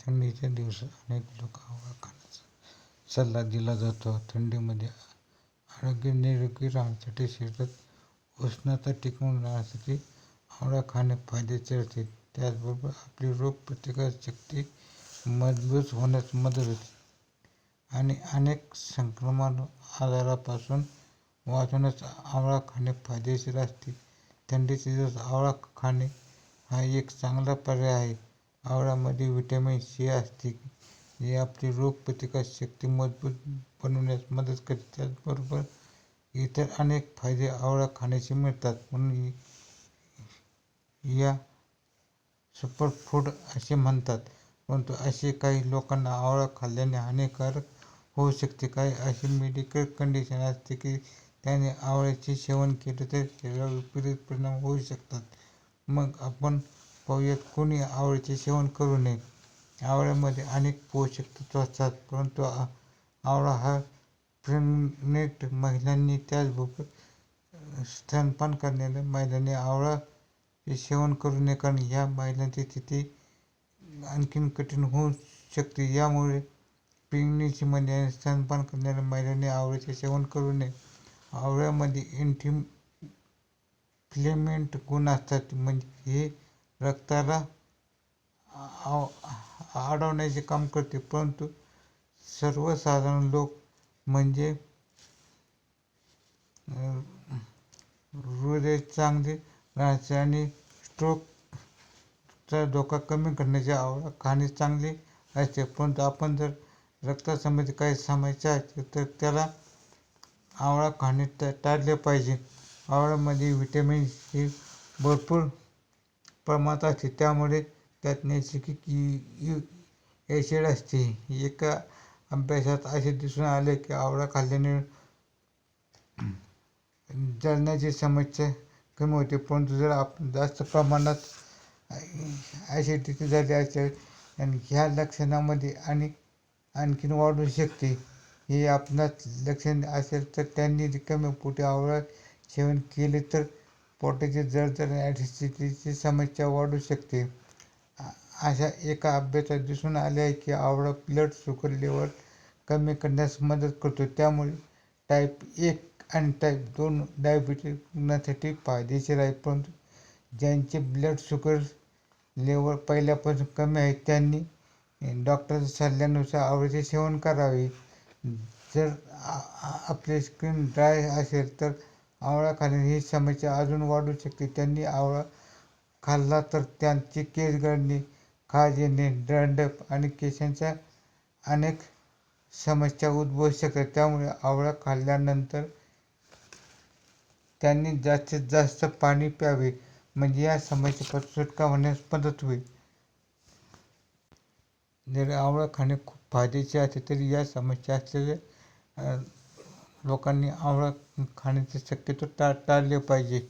थंडीच्या दिवसात अनेक लोक आवळा खाण्याचा सल्ला दिला जातो. थंडीमध्ये आरोग्य निरोगी राहण्यासाठी शरीरात उष्णता टिकून राहण्यासाठी आवळा खाणे फायद्याचे असते. त्याचबरोबर आपली रोगप्रतिकारशक्ती मजबूत होण्यास मदत होते. आणि अनेक संक्रमण आजारापासून वाचवण्यास आवळा खाणे फायदेशीर असते. थंडीचे दिवस आवळा खाणे हा एक चांगला पर्याय आहे. आवळ्यामध्ये व्हिटॅमिन सी असते. जे आपली रोगप्रतिकारशक्ती मजबूत बनवण्यास मदत करते. त्याचबरोबर इतर अनेक फायदे आवळा खाण्याचे मिळतात. म्हणून या सुपरफूड असे म्हणतात. परंतु असे काही लोकांना आवळा खाल्ल्याने हानिकारक होऊ शकते. काही अशी मेडिकल कंडिशन असते की त्याने आवळ्याचे सेवन केले तर शरीरावर विपरीत परिणाम होऊ शकतात. मग आपण पाहूयात कोणी आवळ्याचे सेवन करू नये. आवळ्यामध्ये अनेक पोषक तत्व असतात परंतु आवळा हा प्रेग्नेंट महिलांनी त्याचबरोबर स्तनपान करणाऱ्या महिलांनी आवळाचे सेवन करू नये कारण ह्या महिलांची स्थिती आणखीन कठीण होऊ शकते. यामुळे प्रेग्नन्सीमध्ये आणि स्तनपान करणाऱ्या महिलांनी आवळ्याचे सेवन करू नये. आवळ्यामध्ये अँटीफ्लेमेंट गुण असतात म्हणजे हे रक्ताला अडवण्याचे काम करते परंतु सर्वसाधारण लोक म्हणजे हृदय चांगले राहते आणि स्ट्रोकचा धोका कमी करण्याची आवळा खाणे चांगले असते. परंतु आपण जर रक्तासंबंधी काही समस्या असतील तर त्याला आवळा खाणे टाळले पाहिजे. आवळ्यामध्ये व्हिटॅमिन सी भरपूर प्रमाणात असते. त्यामुळे त्यात नैसर्गिक ॲसिड असते. एका अभ्यासात असे दिसून आले की आवळा खाल्ल्याने जळण्याची समस्या कमी होते. परंतु जर आप जास्त प्रमाणात ॲसिडिटी झाली असेल आणि ह्या लक्षणामध्ये आणि आणखीन वाढू शकते. हे आपणास लक्षण असेल तर त्यांनी रिकाम्या पोटी आवळा सेवन केले तर पोटाची जळजळ ॲसिडिटीची समस्या वाढू शकते. अशा एका अभ्यासात दिसून आले आहे की आवळा ब्लड शुगर लेवल कमी करण्यास मदत करतो. त्यामुळे टाईप एक आणि टाईप दोन डायबिटीज रुग्णांसाठी फायदेशीर आहे. परंतु ज्यांचे ब्लड शुगर लेवल पहिल्यापासून कमी आहे त्यांनी डॉक्टरच्या सल्ल्यानुसार आवळ्याचे सेवन करावे. जर आपले स्किन ड्राय असेल तर आवळा खाल्ल्याने ही समस्या अजून वाढू शकते. त्यांनी आवळा खाल्ला तर त्यांची केस गळणे खाज येणे डॅन्ड्रफ आणि केसांच्या अनेक समस्या उद्भवू शकतात. त्यामुळे आवळा खाल्ल्यानंतर त्यांनी जास्तीत जास्त पाणी प्यावे म्हणजे या समस्येपासून सुटका होण्यास मदत होईल. जरी आवळा खाणे खूप फायद्याचे असते तरी या समस्या असलेल्या लोकांनी आवळा खाण्याचे शक्यतो टाळ टाळले पाहिजे.